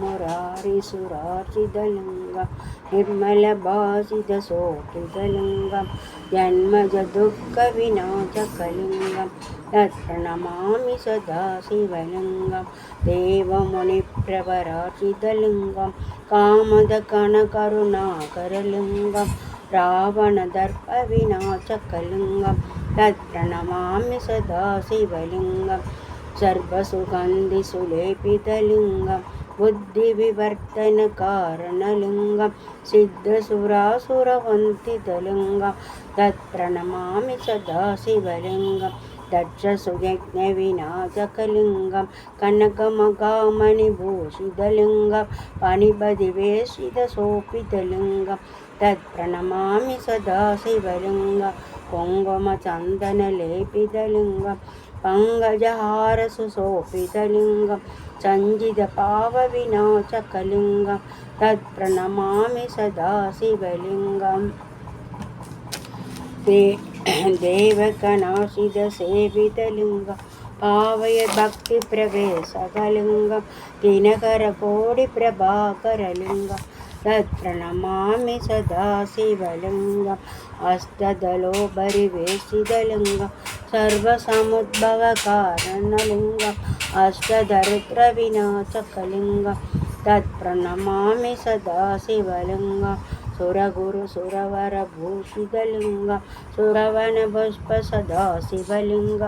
मुरारिसुरार्चितलिङ्गं निर्मलभासितसोऽकृतलिङ्गं जन्मजदुःखविनाशकलिङ्गं तत्प्रणमामि सदा शिवलिङ्गं देवमुनिप्रवरार्चितलिङ्गं कामदकणकरुणाकरलिङ्गं रावणदर्पविनाशकलिङ्गं तत्प्रणमामि सदा शिवलिङ्गं सर्वसुगन्धिसुलेपितलिङ्गं बुद्धिविवर्तनकारणलिङ्गं सिद्धसुरासुरवन्तितलिङ्गं तत्प्रणमामि सदा शिवलिङ्गं दक्ष सुयज्ञविनाशकलिङ्गं कनकमकामणिभूषितलिङ्गं पणिबधिवेशिधसोपितलिङ्गं तत्प्रणमामि सदाशिवलिङ्गं पुङ्गमचन्दनलेपितलिङ्गं पङ्गजहारसुसोपितलिङ्गं सञ्जितपावविनाचकलिङ्गं तत्प्रणमामि सदा शिवलिङ्गम्। देवकनाशिदसेवितलिङ्गं पावय भक्तिप्रवेशकलिङ्गं दिनकरकोडिप्रभाकरलिङ्गं తత్ప్రణమామి సదాశివలింగం అష్టదలోబరి వేసిదలింగం సర్వసముద్భవ కారణలింగం అష్టదరిద్ర వినాశకలింగం తత్ప్రణమామి సదాశివలింగం సురగురు సురవర భూషితలింగ సురవన పుష్ప సదాశివలింగ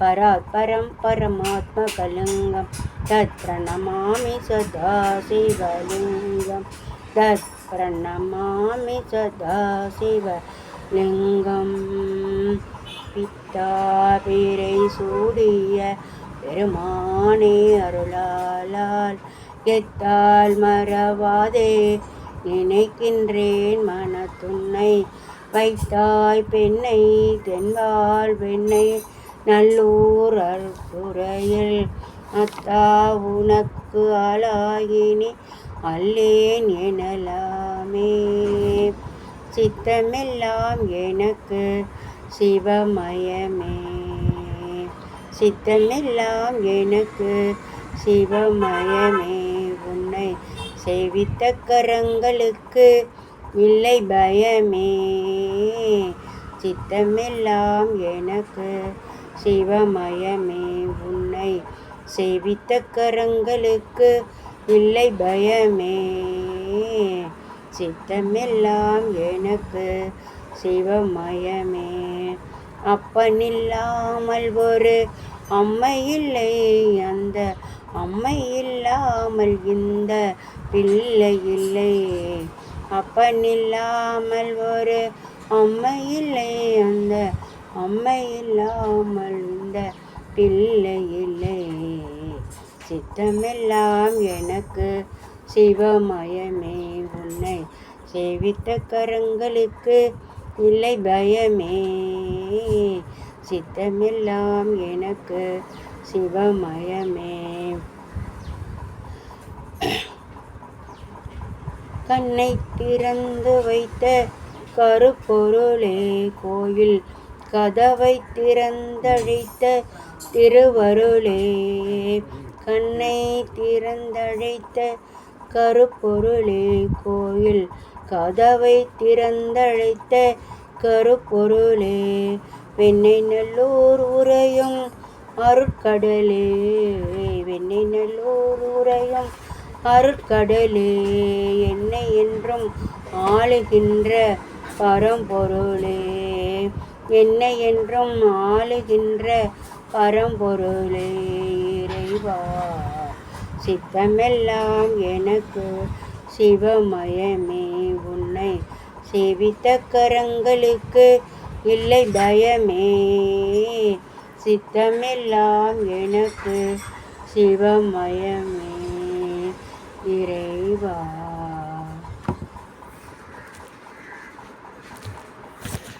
పరాత్పరం పరమాత్మకలింగం తత్ప్రణమామి సదాశివలింగం तत्प्रणमामि सदा शिवलिङ्गं பித்தாபிரை சூடிய பெருமானே அருளாலால் எத்தால் மறவாதே நினைக்கின்றேன் மனத்துன்னை வைத்தாய் பெண்ணை தென்பால் பெண்ணை நல்லூர் அற்புறையில் அத்தா உனக்கு ஆளாகினி அல்லேன் எனலாமே. சித்தமெல்லாம் எனக்கு சிவமயமே. சித்தமெல்லாம் எனக்கு சிவமயமே. உன்னை சேவித்த கரங்களுக்கு இல்லை பயமே. சித்தமெல்லாம் எனக்கு சிவமயமே. உன்னை சேவித்த கரங்களுக்கு இல்லை பயமே. சித்தமெல்லாம் எனக்கு சிவமயமே. அப்பனில்லாமல் ஒரு அம்மை இல்லை அந்த அம்மை இல்லாமல் இந்த பிள்ளை இல்லை. அப்பனில்லாமல் ஒரு அம்மை இல்லை அந்த அம்மை இல்லாமல் இந்த பிள்ளை இல்லை. சித்தமெல்லாம் எனக்கு சிவமயமே. உன்னை சேவித்த கரங்களுக்கு இல்லை பயமே. சித்தமெல்லாம் எனக்கு சிவமயமே. கண்ணை திறந்து வைத்த கருப்பொருளே. கோயில் கதவை திறந்தழைத்த திருவருளே. கண்ணை திறந்தழைத்த கருப்பொருளே கோயில். கதவை திறந்தழைத்த கருப்பொருளே வெண்ணை நல்லூர் உரையும் அருட்கடலே. வெண்ணை நல்லூர் உரையும் அருட்கடலே என்னை என்றும் ஆளுகின்ற பரம்பொருளே. என்னை என்றும் ஆளுகின்ற பரம்பொருளே. சிவா சித்தமெல்லாம் எனக்கு சிவமயமே. உன்னை சேவித்த கரங்களுக்கு இல்லை பயமே சித்தமெல்லாம் எனக்கு சிவமயமே. இறைவா